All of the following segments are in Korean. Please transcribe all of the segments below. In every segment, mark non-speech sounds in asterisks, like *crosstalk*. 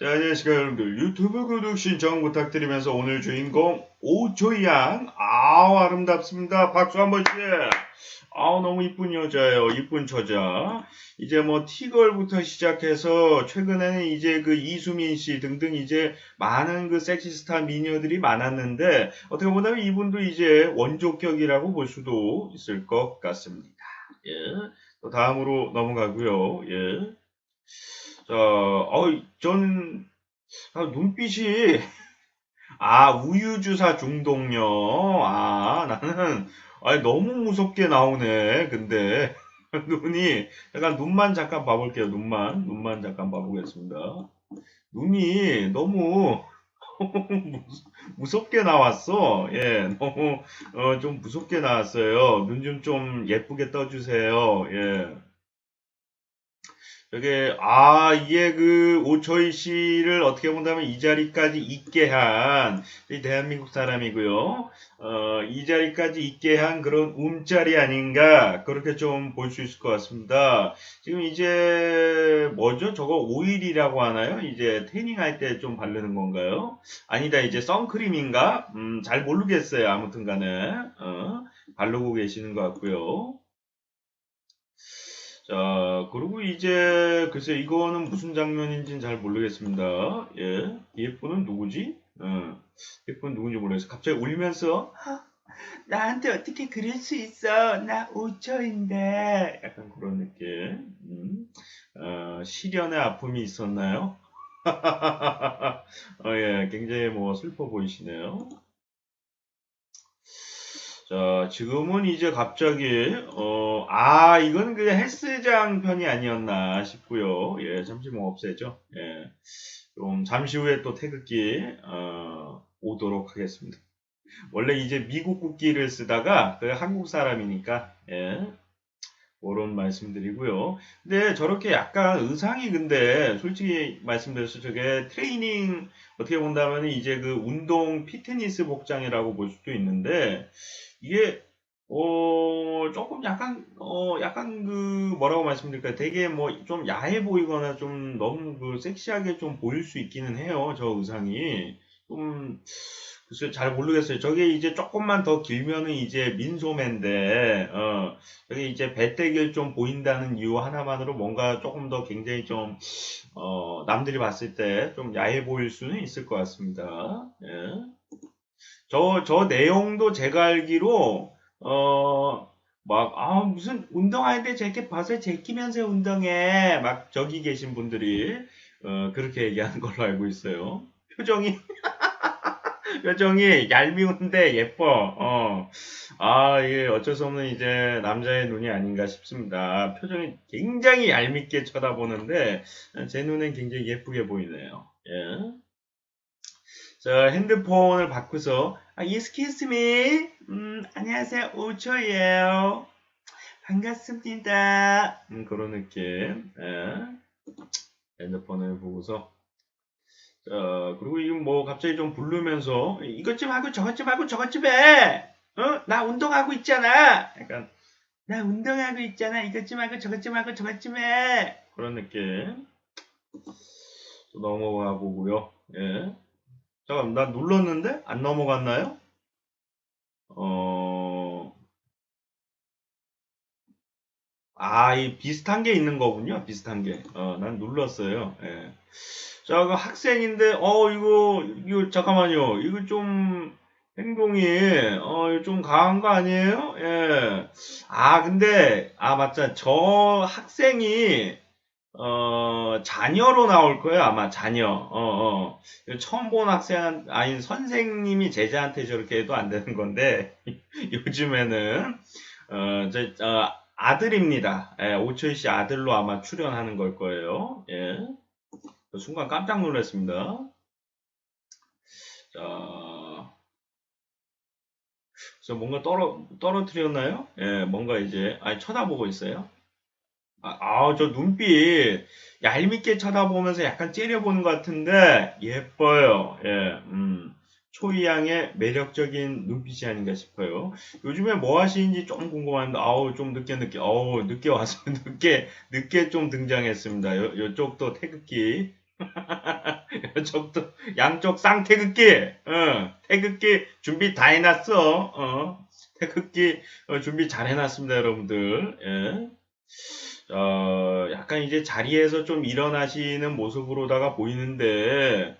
자, 안녕하십니까 여러분들. 유튜브 구독 신청 부탁드리면서 오늘 주인공 오조양. 아우 아름답습니다. 박수 한 번 씩 아우 너무 이쁜 여자예요. 이쁜 처자. 이제 뭐 티걸부터 시작해서 최근에는 이제 그 이수민 씨 등등 이제 많은 그 섹시스타 미녀들이 많았는데 어떻게 보면 이분도 이제 원조격이라고 볼 수도 있을 것 같습니다. 예. 또 다음으로 넘어가고요. 예. 자, 어, 전, 아, 눈빛이, *laughs* 아, 우유주사 중독녀. 아, 나는, 아, 너무 무섭게 나오네. 근데, *laughs* 눈이, 약간 눈만 잠깐 봐볼게요. 눈만, 눈만 잠깐 봐보겠습니다. 눈이 너무, *laughs* 무섭게 나왔어. 예, 너무, 어, 좀 무섭게 나왔어요. 눈 좀 좀 예쁘게 떠주세요. 예. 저게 아 이게 그 오초이 씨를 어떻게 본다면 이 자리까지 있게 한이 대한민국 사람이고요. 어, 이 자리까지 있게 한 그런 움짤이 아닌가 그렇게 좀 볼 수 있을 것 같습니다. 지금 이제 뭐죠? 저거 오일이라고 하나요? 이제 태닝할 때 좀 바르는 건가요? 아니다 이제 선크림인가? 음, 잘 모르겠어요. 아무튼간에 어, 바르고 계시는 것 같고요. 자, 그리고 이제, 글쎄, 이거는 무슨 장면인지는 잘 모르겠습니다. 예. EF는 누구지? 어, EF는 누군지 모르겠어. 갑자기 울면서, "아, 나한테 어떻게 그럴 수 있어? 나 5초인데. 약간 그런 느낌. 음. 어, 시련의 아픔이 있었나요? *laughs* 어, 예, 굉장히 뭐 슬퍼 보이시네요. 자, 지금은 이제 갑자기, 어, 아, 이건 그 헬스장 편이 아니었나 싶고요. 예, 잠시 뭐 없애죠. 예. 좀 잠시 후에 또 태극기, 어, 오도록 하겠습니다. 원래 이제 미국 국기를 쓰다가 그 한국 사람이니까, 예. 그런 말씀드리고요. 근데 저렇게 약간 의상이 근데 솔직히 말씀드려서 저게 트레이닝 어떻게 본다면 이제 그 운동 피트니스 복장이라고 볼 수도 있는데 이게 어 조금 약간 어 약간 그 뭐라고 말씀드릴까 되게 뭐 좀 야해 보이거나 좀 너무 그 섹시하게 좀 보일 수 있기는 해요 저 의상이 좀 글쎄 잘 모르겠어요 저게 이제 조금만 더 길면은 이제 민소매인데 어 저게 이제 배때기를 좀 보인다는 이유 하나만으로 뭔가 조금 더 굉장히 좀 어 남들이 봤을 때 좀 야해 보일 수는 있을 것 같습니다 예. 저, 저 내용도 제가 알기로, 어, 막, 아, 무슨 운동하는데 저렇게 벗을 제끼면서 운동해. 막 저기 계신 분들이, 어, 그렇게 얘기하는 걸로 알고 있어요. 표정이, *laughs* 표정이 얄미운데 예뻐. 어. 아, 이게 어쩔 수 없는 이제 남자의 눈이 아닌가 싶습니다. 표정이 굉장히 얄밉게 쳐다보는데, 제 눈엔 굉장히 예쁘게 보이네요. 예. 자, 핸드폰을 바꾸서, 아, excuse me. 음, 안녕하세요. 5초예요. 반갑습니다. 음, 그런 느낌. 예. 핸드폰을 보고서. 자, 그리고 이거 뭐 갑자기 좀 부르면서, 이것 좀 하고 저것 좀 하고 저것 좀 해. 어? 나 운동하고 있잖아. 약간, 나 운동하고 있잖아. 이것 좀 하고 저것 좀 하고 저것 좀 해. 그런 느낌. 또 넘어가 보고요. 예. 잠깐, 나 눌렀는데? 안 넘어갔나요? 아, 이 비슷한 게 있는 거군요. 비슷한 게. 어, 난 눌렀어요. 예. 자, 그 학생인데, 어, 이거, 이거, 잠깐만요. 이거 좀, 행동이, 어, 좀 강한 거 아니에요? 예. 아, 근데, 아, 맞다. 저 학생이, 어, 자녀로 나올 거예요, 아마 자녀. 어, 어. 처음 본 학생, 아니, 선생님이 제자한테 저렇게 해도 안 되는 건데, *laughs* 요즘에는, 어, 저, 어, 아들입니다. 예, 오철 씨 아들로 아마 출연하는 걸 거예요. 예. 그 순간 깜짝 놀랐습니다. 자. 그래서 뭔가 떨어, 떨어뜨렸나요? 예, 뭔가 이제, 아니, 쳐다보고 있어요. 아, 아, 저 눈빛 얄밉게 쳐다보면서 약간 째려보는 것 같은데 예뻐요. 예, 음. 초이양의 매력적인 눈빛이 아닌가 싶어요. 요즘에 뭐 하시는지 좀 궁금한데, 아우, 좀 늦게 늦게, 아우, 늦게 와서, *laughs* 늦게, 늦게 좀 등장했습니다. 요, 요쪽도 태극기. *laughs* 저도 양쪽 쌍태극기, 어, 태극기 준비 다 해놨어. 어, 태극기 어, 준비 잘 해놨습니다, 여러분들. 예. 어, 약간 이제 자리에서 좀 일어나시는 모습으로다가 보이는데,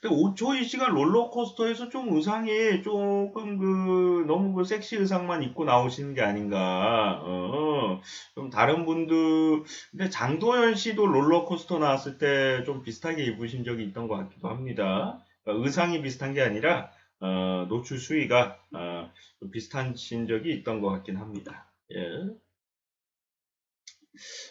근데 오초이 씨가 롤러코스터에서 좀 의상이 조금 그 너무 그 섹시 의상만 입고 나오시는 게 아닌가. 어, 좀 다른 분들 근데 장도연 씨도 롤러코스터 나왔을 때 좀 비슷하게 입으신 적이 있던 것 같기도 합니다. 그러니까 의상이 비슷한 게 아니라 어, 노출 수위가 어, 좀 비슷하신 적이 있던 것 같긴 합니다.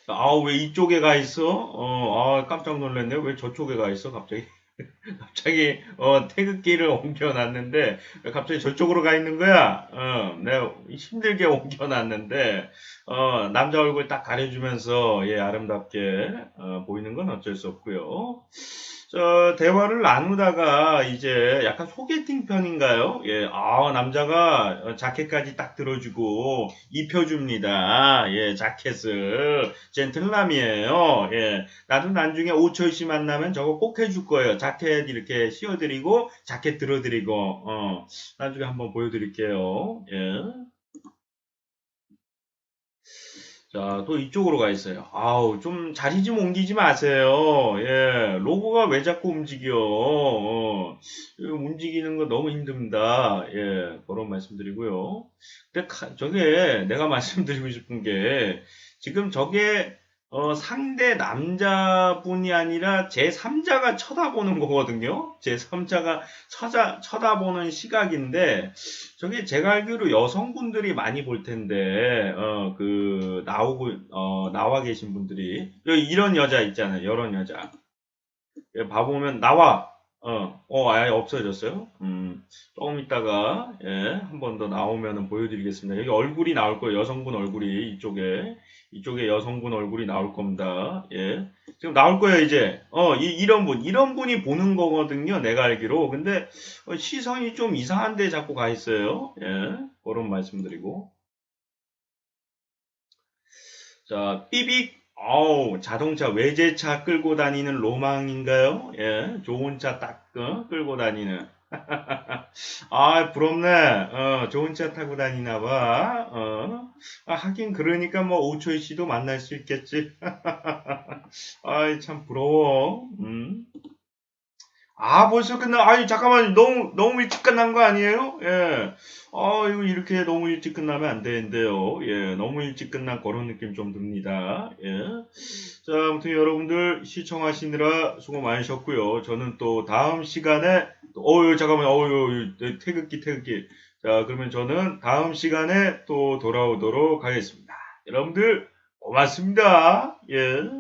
예. 아, 왜 이쪽에 가 있어? 어, 아, 깜짝 놀랐네. 왜 저쪽에 가 있어, 갑자기? *laughs* 갑자기 어, 태극기를 *laughs* 옮겨놨는데 갑자기 저쪽으로 가 있는 거야. 어, 내가 힘들게 *laughs* 옮겨놨는데 어, 남자 얼굴 딱 가려주면서 예 아름답게 어, 보이는 건 어쩔 수 없고요. 저 대화를 나누다가 이제 약간 소개팅 편인가요? 예, 아 남자가 어, 자켓까지 딱 들어주고 입혀줍니다. 예, 자켓을 젠틀남이에요. 예, 나도 나중에 오철 씨 만나면 저거 꼭 해줄 거예요. 자켓 이렇게 씌워드리고 자켓 들어드리고 어, 나중에 한번 보여드릴게요. 예. 자, 또 이쪽으로 가 있어요. 아우, 좀 자리 좀 옮기지 마세요. 예, 로고가 왜 자꾸 움직여? 어, 이거 움직이는 거 너무 힘듭니다. 예, 그런 말씀드리고요. 근데 가- 저게 내가 *laughs* 말씀드리고 싶은 게 지금 저게 어, 상대 남자분이 아니라 제3자가 쳐다보는 거거든요. 제3자가 쳐다, 쳐다보는 시각인데, 저게 제가 알기로 여성분들이 많이 볼 텐데, 어, 그, 나오고, 어, 나와 계신 분들이, 이런 여자 있잖아요. 이런 여자. 예, 봐보면, 나와! 어, 어, 아예 없어졌어요. 음, 조금 있다가, 예, 한 번 더 나오면 보여드리겠습니다. 여기 얼굴이 나올 거예요. 여성분 얼굴이 이쪽에. 이쪽에 여성분 얼굴이 나올 겁니다. 예. 지금 나올 거예요, 이제. 어, 이, 이런 분. 이런 분이 보는 거거든요. 내가 알기로. 근데, 어, 시선이 좀 이상한데 자꾸 가 있어요. 예. 그런 말씀 드리고. 자, 삐빅. 어우, 자동차 외제차 끌고 다니는 로망인가요? 예. 좋은 차 딱, 어, 끌고 다니는. *laughs* 아, 부럽네. 어, 좋은 차 타고 다니나 봐. 어. 아, 하긴 그러니까 뭐 오초이 씨도 만날 수 있겠지. *laughs* 아이, 참 부러워. 음. 아, 벌써 끝나. 아니, 잠깐만. 너무, 너무 일찍 끝난 거 아니에요? 예. 아, 이거 이렇게 너무 일찍 끝나면 안 되는데요. 예. 너무 일찍 끝난 그런 느낌 좀 듭니다. 예. 자, 아무튼 여러분들 시청하시느라 수고 많으셨고요. 저는 또 다음 시간에, 어유 잠깐만, 어유 태극기, 태극기. 자, 그러면 저는 다음 시간에 또 돌아오도록 하겠습니다. 여러분들, 고맙습니다. 예.